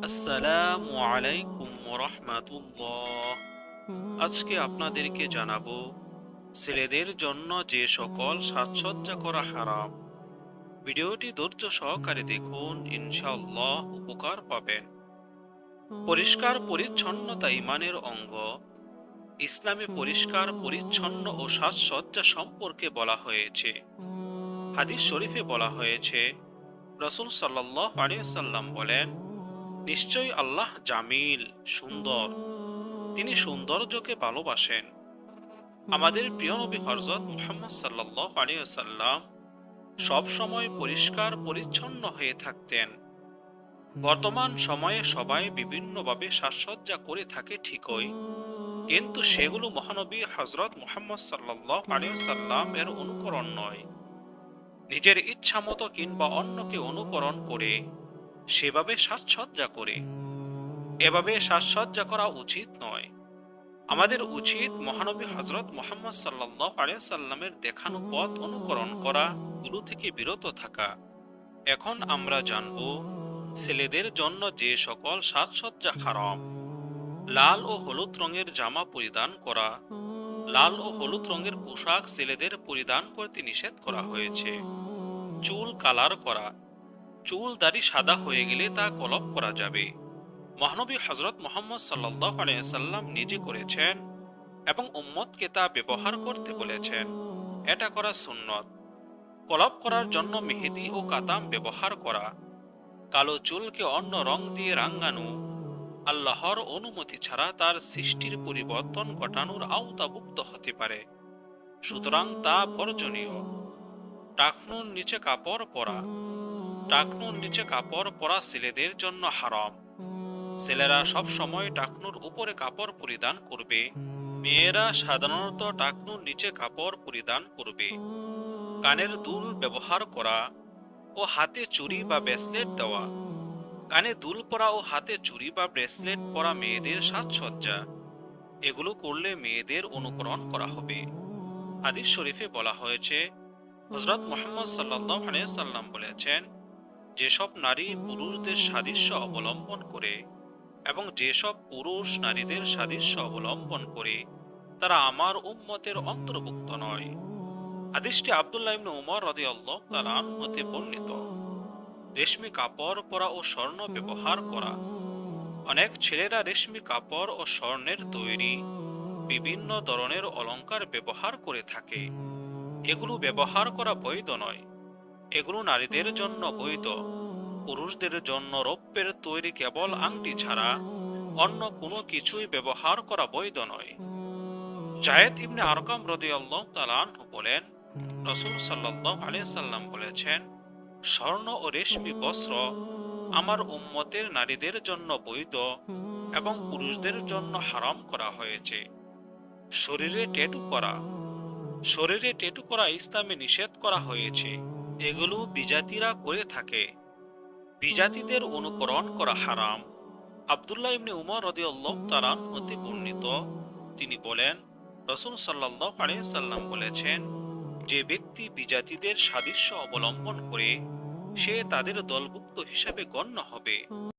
আসসালামু আলাইকুম রহমাতুল্লাহ আজকে আপনাদেরকে জানাব, ছেলেদের জন্য যে সকল সাজসজ্জা করা হারাম, ভিডিওটি ধৈর্য সহকারে দেখুন, ইনশাআল্লাহ উপকার পাবেন। পরিষ্কার পরিচ্ছন্নতা ইমানের অঙ্গ, ইসলামে পরিষ্কার, পরিচ্ছন্ন ও সাজসজ্জা সম্পর্কে বলা হয়েছে। হাদিস শরীফে বলা হয়েছে, রসুল সাল্লাহ আলিয়াল্লাম বলেন নিশ্চয়ই আল্লাহ জামিল, সুন্দর। তিনি সৌন্দর্যকে ভালোবাসেন। আমাদের প্রিয় নবী হরজত মুহাম্মদ সাল্লাহ আলিয়াল্লাম সব সময় পরিষ্কার, পরিচ্ছন্ন হয়ে থাকতেন। বর্তমান সময়ে সবাই বিভিন্নভাবে সাজসজ্জা করে থাকে ঠিকই। কিন্তু সেগুলো মহানবী হজরত মুহাম্মদ সাল্লাহ আলিয়াল্লাম এর অনুকরণ নয়। নিজের ইচ্ছা মতো কিংবা অন্যকে অনুকরণ করে সেভাবে সাজসজ্জা করে। এভাবে সাজসজ্জা করা উচিত নয়। আমাদের উচিত মহানবী হজরত মোহাম্মদ সাল্লাহ আলিয়াল্লামের দেখানো পথ অনুকরণ করা, গুরু থেকে বিরত থাকা। এখন আমরা জানব, ছেলেদের জন্য যে সকল সাজসজ্জা হারাম, লাল ও হলুদ রঙের জামা পরিধান করা, লাল ও হলুদ রঙের পোশাক ছেলেদের পরিধান করতে নিষেধ করা হয়েছে, চুল কালার করা চুল দাড়ি সাদা হয়ে গেলে তা কলপ করা যাবে। মহানবী হজরত মোহাম্মদ সাল্লাহ আলাইসাল্লাম নিজে করেছেন এবং উম্মতকে তা ব্যবহার করতে বলেছেন। এটা করা সুন্নত। কলপ করার জন্য মেহেদি ও কাতাম ব্যবহার করা। কালো চুলকে অন্য রং দিয়ে রাঙ্গানো আল্লাহর অনুমতি ছাড়া তার সৃষ্টির পরিবর্তন ঘটানোর আওতাভুক্ত হতে পারে। সুতরাং তা বর্জনীয়। টাকনুর নিচে কাপড় পরা। টাকনুর নিচে কাপড় পরা ছেলেদের জন্য হারাম। ছেলেরা সব সময় টাকনুর উপরে কাপড় পরিধান করবে। মেয়েরা সাধারণত টাকনুর নিচে কাপড় পরিধান করবে। কানের দুল ব্যবহার করা ও হাতে চুরি বা ব্রেসলেট দেওয়া। কানে দুল পরা ও হাতে চুরি বা ব্রেসলেট পরা মেয়েদের সাজসজ্জা। এগুলো করলে মেয়েদের অনুকরণ করা হবে। হাদিস শরীফে বলা হয়েছে হজরত মোহাম্মদ সাল্লাহ সাল্লাম বলেছেন যেসব নারী পুরুষদের সাদৃশ্য অবলম্বন করে এবং যেসব পুরুষ নারীদের সাদৃশ্য অবলম্বন করে, তারা আমার উম্মতের অন্তর্ভুক্ত নয়। হাদিসটি আবদুল্লাহ ইবনে উমর রাদিয়াল্লাহু তাআলা হতে বর্ণিত। রেশমি কাপড় পরা ও স্বর্ণ ব্যবহার করা। অনেক ছেলেরা রেশমি কাপড় ও স্বর্ণের তৈরি, বিভিন্ন ধরনের অলংকার ব্যবহার করে থাকে। এগুলো ব্যবহার করা বৈধ নয়। এগুলো নারীদের জন্য বৈধ পুরুষদের জন্য রৌপ্যের তৈরি কেবল আংটি ছাড়া অন্য কোনো কিছুই ব্যবহার করা বৈধ নয়। জায়েদ ইবনে আরকাম রদিয়াল্লাহ তালান বলেন, রসুল সাল্লাহ আলিয়া সাল্লাম বলেছেন, স্বর্ণ ও রেশমি বস্ত্র আমার উম্মতের নারীদের জন্য বৈধ এবং পুরুষদের জন্য হারাম করা হয়েছে। শরীরে টেটু করা, শরীরে টেটু করা ইসলামে নিষেধ করা হয়েছে। এগুলো বিজাতিরা করে থাকে। বিজাতিদের অনুকরণ করা হারাম। আবদুল্লাহ ইবনে উমর রদিয়াল্লাহ তালান হতে বর্ণিত। তিনি বলেন, রসুল সাল্লাহ আলিয়াল্লাম বলেছেন, যে ব্যক্তি বিজাতিদের সাদৃশ্য অবলম্বন করে, সে তাদের দলভুক্ত হিসাবে গণ্য হবে।